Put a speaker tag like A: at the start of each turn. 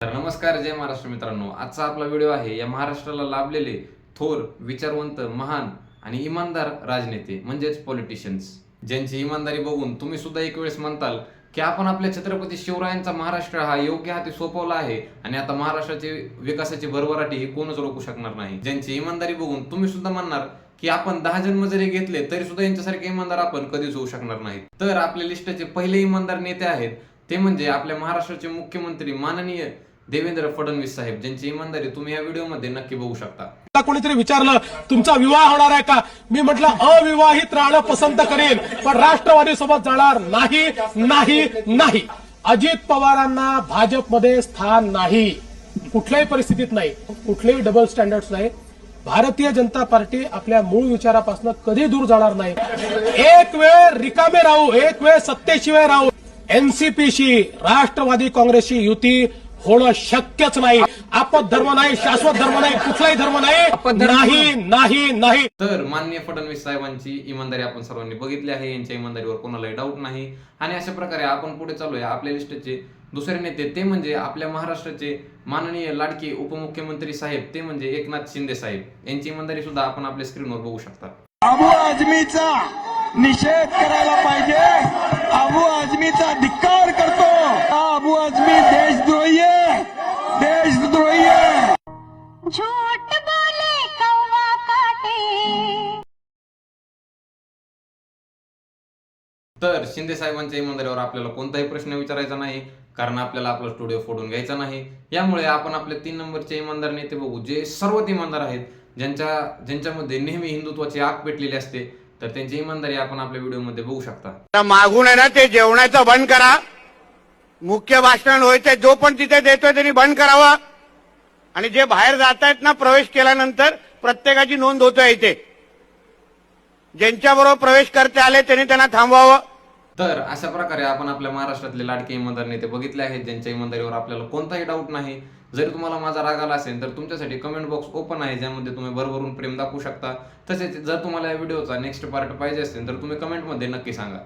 A: तर नमस्कार जय महाराष्ट्र मित्रांनो. आजचा आपला व्हिडिओ आहे या महाराष्ट्राला लाभलेले थोर विचारवंत महान आणि इमानदार राजनेते म्हणजेच पॉलिटिशियन्स ज्यांची इमानदारी बघून तुम्ही सुद्धा एक वेळेस म्हणताल की आपण आपल्या छत्रपती शिवरायांचा महाराष्ट्र हा योग्य हाती सोपवला आहे आणि आता महाराष्ट्राची विकासाची भरभराटी ही कोणच रोखू शकणार नाही. ज्यांची इमानदारी बघून तुम्ही सुद्धा म्हणणार की आपण दहा जन्म जरी घेतले तरी सुद्धा यांच्यासारखे इमानदार आपण कधीच होऊ शकणार नाहीत. तर आपल्या लिस्टचे पहिले इमानदार नेते आहेत ते म्हणजे आपल्या महाराष्ट्राचे मुख्यमंत्री माननीय देवेंद्र फडणवीस साहेब ज्यांची इमानदारी तुम्ही या व्हिडिओमध्ये नक्की बघू शकता.
B: मला कोणीतरी विचारलं तुमचा विवाह होणार आहे का? मी म्हटलं अविवाहित राहणं पसंत करेन पण राष्ट्रवादी सोबत जाणार नाही नाही नाही. अजित पवारांना भाजपमध्ये स्थान नाही. कुठल्याही परिस्थितीत नाही. कुठलेही डबल स्टँडर्ड नाही. भारतीय जनता पार्टी आपल्या मूळ विचारापासून कधी दूर जाणार नाही. एक वेळ रिकामे राहू एक वेळ सत्तेशिवाय राहू. एनसीपीशी राष्ट्रवादी काँग्रेसची युती होणं शक्यच नाही. आपत धर्म नाही शाश्वत धर्म नाही कुठलाही धर्म नाही. नाही नाही. नाही
A: तर माननीय फडणवीस साहेबांची इमानदारी आपण सर्वांनी बघितली आहे. यांच्या इमानदारीवर कोणालाही डाऊट नाही. आणि अशा प्रकारे आपण पुढे चालूया. आपल्या लिस्टचे दुसरे नेते ते म्हणजे आपल्या महाराष्ट्राचे माननीय लाडके उपमुख्यमंत्री साहेब ते म्हणजे एकनाथ शिंदे साहेब. यांची इमानदारी सुद्धा आपण आपल्या स्क्रीनवर बघू शकता.
C: अबू आझमीचा निषेध करायला पाहिजे. अबू आझमीचा
D: झूठ बोले कौवा काटे।
A: तर शिंदे साहेबांच्या इमानदारीवर आपल्याला कोणताही प्रश्न विचारायचा नाही कारण आपल्याला आपला स्टुडिओ फोडून घ्यायचा नाही. यामुळे आपण आपले तीन नंबरचे इमानदार नेते बघू जे सर्वात इमानदार आहेत ज्यांच्या ज्यांच्यामध्ये नेहमी हिंदुत्वाची आग पेटलेली असते तर त्यांची इमानदारी आपण आपल्या व्हिडिओमध्ये बघू शकता.
E: मागून आहे ना ते जेवणाचं बंद करा. मुख्य भाषण होय ते जो पण तिथे देतोय त्यांनी बंद करावं. आणि जे बाहेर जात आहेत ना प्रवेश केल्यानंतर प्रत्येकाची नोंद होतोय इथे. ज्यांच्याबरोबर प्रवेश करते आले त्यांनी त्यांना थांबवावं.
A: तर अशा प्रकारे आपण आपल्या महाराष्ट्रातले लाडके इमानदार नेते बघितले आहेत ज्यांच्या इमानदारीवर आपल्याला कोणताही डाऊट नाही. जरी तुम्हाला माझा राग आला असेल तर तुमच्यासाठी कमेंट बॉक्स ओपन आहे ज्यामध्ये तुम्ही भरभरून प्रेम दाखवू शकता. तसेच जर तुम्हाला या व्हिडिओचा नेक्स्ट पार्ट पाहिजे असेल तर तुम्ही कमेंटमध्ये नक्की सांगा.